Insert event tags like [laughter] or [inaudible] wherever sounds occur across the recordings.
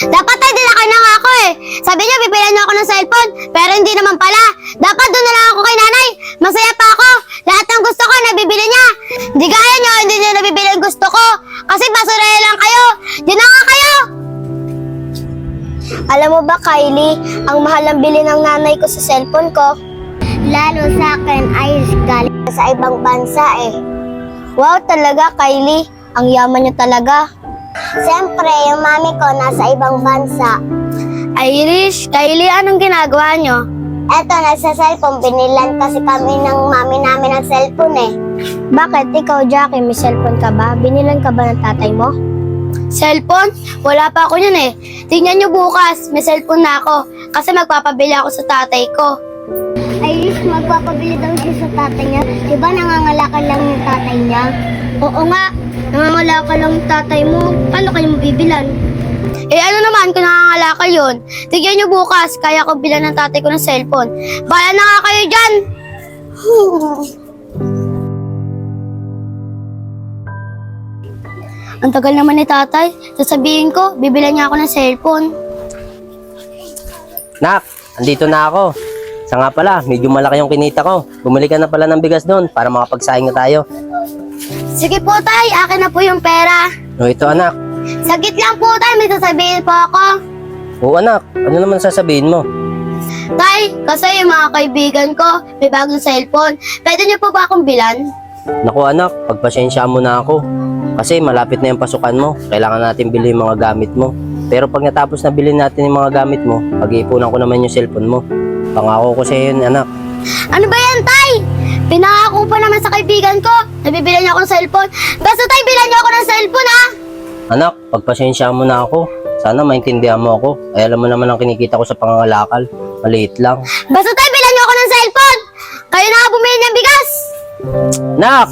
Dapat ay dinakay na nga ako eh. Sabi niya, bibilan niyo ako ng cellphone. Pero hindi naman pala. Dapat doon na lang ako kay nanay. Masaya pa ako. Lahat ng gusto ko, nabibili niya. Di gaya niyo, hindi niyo nabibili ang gusto ko. Kasi basuraya lang kayo. Di na nga kayo. Alam mo ba, Kylie, ang mahal ang bili ng nanay ko sa cellphone ko. Lalo sa akin ay galing sa ibang bansa eh. Wow, talaga, Kylie. Ang yaman niyo talaga. Siyempre, yung mami ko nasa ibang bansa. Irish, Kylie, anong ginagawa niyo? Eto, nasa cellphone. Binilan kasi kami ng mami namin ng cellphone eh. Bakit? Ikaw, Jackie, may cellphone ka ba? Binilan ka ba ng tatay mo? Cellphone? Wala pa ako yun eh. Tingnan niyo bukas, may cellphone na ako. Kasi magpapabili ako sa tatay ko. Irish, magpapabili daw siya sa tatay niya. Di ba nangangalakan lang yung tatay niya? Oo nga, nangangalakan lang yung tatay mo. Paano kayo mabibilan? Eh ano naman kung nangangalakal yun? Tigyan niyo bukas, kaya ko bilan ng tatay ko ng cellphone. Bala na nga kayo dyan! [sighs] Ang tagal naman ni tatay. Sasabihin ko, bibilan niya ako ng cellphone. Nak, andito na ako. Sa nga pala, medyo malaki yung kinita ko. Bumili ka na pala ng bigas doon para makapagsaing na tayo. Sige po tay, akin na po yung pera. O ito anak. Sagit lang po tay, may sasabihin po ako. Oo anak, ano naman sasabihin mo? Tay, kasi yung mga kaibigan ko, may bagong cellphone. Pwede niyo po ba akong bilan? Naku anak, pagpasensya mo na ako. Kasi malapit na yung pasukan mo. Kailangan natin bilhin yung mga gamit mo. Pero pag natapos na bilhin natin yung mga gamit mo, pag-iipunan ko naman yung cellphone mo. Pangako ko sa iyo yun, anak. Ano ba yan, Tay? Pinangako pa naman sa kaibigan ko. Nabibilan niyo ako ng cellphone. Basta, Tay, bilan niyo ako ng cellphone, ha? Anak, pagpasensya mo na ako. Sana maintindihan mo ako. Ay alam mo naman ang kinikita ko sa pangangalakal. Maliit lang. Basta, Tay, bilan niyo ako ng cellphone. Kayo na nga bumili ng bigas. Nak!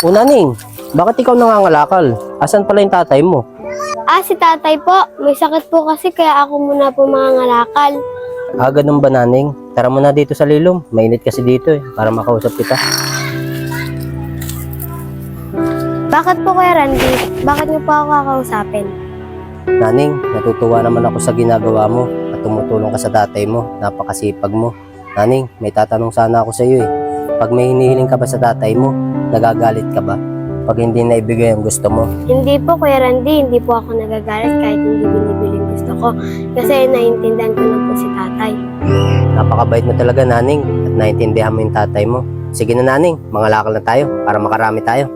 Unaning, bakit ikaw nangangalakal? Asan pala yung tatay mo? Ah, si tatay po. May sakit po kasi kaya ako muna po mga ngalakal. Ah, ganun ba naning? Tara mo na dito sa lilom. Mainit kasi dito eh, para makausap kita. Bakit po Kuya Randy? Bakit niyo po ako kakausapin? Naning, natutuwa naman ako sa ginagawa mo at tumutulong ka sa tatay mo. Napakasipag mo. Naning, may tatanong sana ako sa iyo eh. Pag may hinihiling ka ba sa tatay mo, nagagalit ka ba? Pag hindi na ibigay ang gusto mo. Hindi po, Kuya Randy. Hindi po ako nagagalit kahit hindi binibili yung gusto ko. Kasi naiintindihan ko na po si tatay. Napakabait mo talaga, Naning, at naintindihan mo yung tatay mo. Sige na, Naning, mangalakal na tayo para makarami tayo.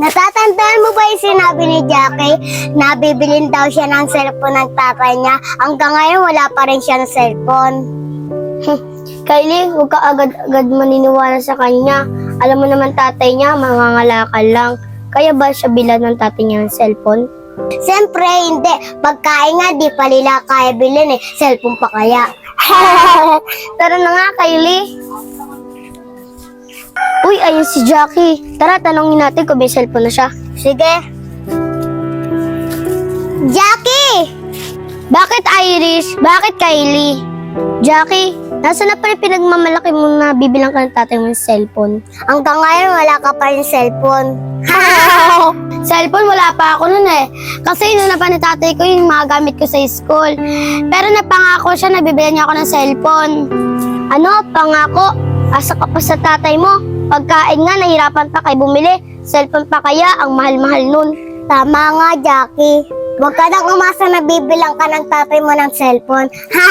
Natatandaan mo ba yung sinabi ni Jackie na bibilin daw siya ng cellphone ng tatay niya? Hanggang ngayon wala pa rin siya ng cellphone. [laughs] Kylie, huwag ka agad-agad maniniwala sa kanya. Alam mo naman tatay niya, mangangalakal lang. Kaya ba siya bilan ng tatay niya ng cellphone? Siyempre, hindi. Pagkain nga, di pa nila kaya bilhin eh. Cellphone pa kaya. [laughs] Tara na nga, Kylie. Uy, ayun si Jackie. Tara, tanongin natin kung may cellphone na siya. Sige. Jackie! Bakit Irish? Bakit Kylie? Jackie, nasa na pa rin pinagmamalaki mo na bibilang ka ng tatay mo ng cellphone? Hanggang ngayon, wala ka pa rin cellphone. [laughs] cellphone, wala pa ako nun eh. Kasi yun na pa ni tatay ko yung mga gamit ko sa school. Pero napangako siya na bibilan niya ako ng cellphone. Ano? Pangako? Asa ka pa sa tatay mo? Pagkain nga, nahirapan pa kayo bumili. Cellphone pa kaya, ang mahal-mahal nun. Tama nga, Jackie. Huwag ka nang umasa na bibilang ka ng tatay mo ng cellphone. Ha!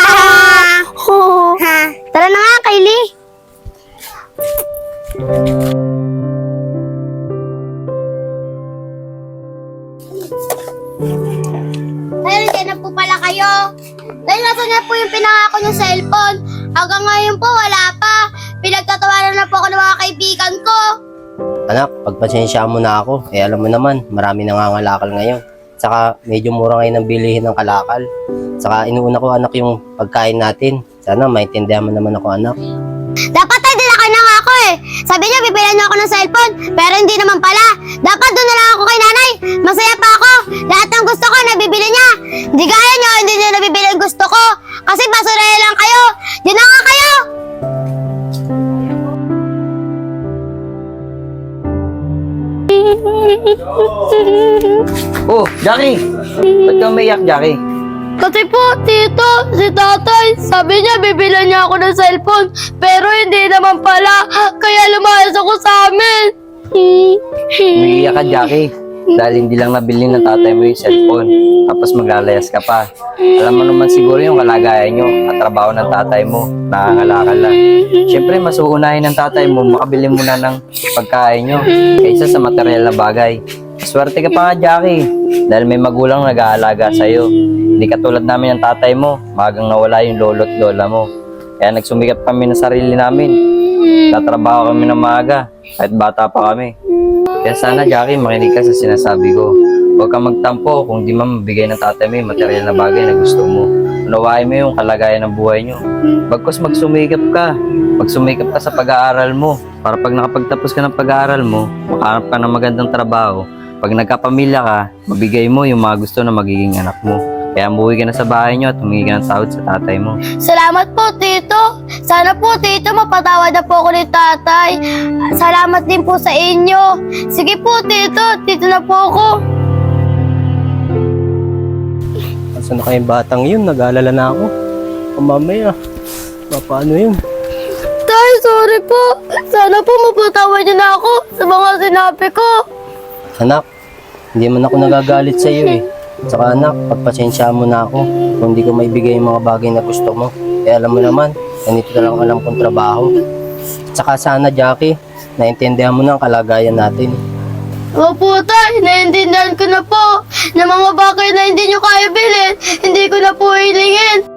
ha! [laughs] Tara na nga, Kylie. Ayun, dyan na po pala kayo. Dahil nasa na po yung pinangako ng cellphone. Hanggang ngayon po, wala pa. Pinagtatawanan na po ako ng mga kaibigan ko. Anak, pagpasensya mo na ako. Eh alam mo naman, marami nangangalakal ngayon. Saka medyo mura ngayon ang bilihin ng kalakal. Saka inuuna ko anak yung pagkain natin. Sana maintindihan mo naman ako anak. Dapat ay dinakay na nga ako eh. Sabi niya, bibilan niya ako ng cellphone. Pero hindi naman pala. Dapat doon na lang ako kay nanay. Masaya Oh, Jackie! Ba't ka umiyak, Jackie? Kasi po, tito, si tatay, sabi niya bibilan niya ako ng cellphone, pero hindi naman pala, kaya lumayas ako sa amin. Umiiyak ka, Jackie. Dahil hindi lang nabili ng tatay mo yung cellphone. Tapos maglalayas ka pa. Alam mo naman siguro yung kalagayan nyo at trabaho ng tatay mo. Nangangalakal lang. Siyempre, mas uunahin ng tatay mo, makabili mo na ng pagkain nyo kaysa sa material na bagay. Swerte ka pa nga, Jackie. Dahil may magulang nag-aalaga sa'yo. Hindi katulad namin ng tatay mo. Magang nawala yung lolo at lola mo. Kaya nagsumikap kami ng sarili namin. Tatrabaho kami ng maaga. Kahit bata pa kami. Kaya sana, Jackie, makinig ka sa sinasabi ko. Huwag kang magtampo kung di man mabigay ng tatay mo yung material na bagay na gusto mo. Unawain mo yung kalagayan ng buhay nyo. Bagkos magsumikap ka. Magsumikap ka sa pag-aaral mo. Para pag nakapagtapos ka ng pag-aaral mo, makahanap ka ng magandang trabaho. Pag nagkapamilya ka, mabigay mo yung mga gusto na magiging anak mo. Kaya umuwi ka na sa bahay nyo at humingi ka ng sahod sa tatay mo. Salamat po, tito. Sana po, tito, mapatawad na po ako ni tatay. Salamat din po sa inyo. Sige po, tito, tito na po ako. Asa na kayong batang yun? Nag-aalala na ako. O mamaya, paano yun? Tay, sorry po. Sana po mapatawad niyo na ako sa mga sinabi ko. Anak, hindi man ako nagagalit sa iyo eh. Tsaka anak, pagpasensya mo na ako kung hindi ko maibigay yung mga bagay na gusto mo. Eh alam mo naman, ganito na lang alam kong trabaho. Tsaka sana, Jackie, naintindihan mo na ang kalagayan natin. Opo, tay, naiintindihan ko na po na mga bagay na hindi nyo kaya bilhin, hindi ko na po hilingin.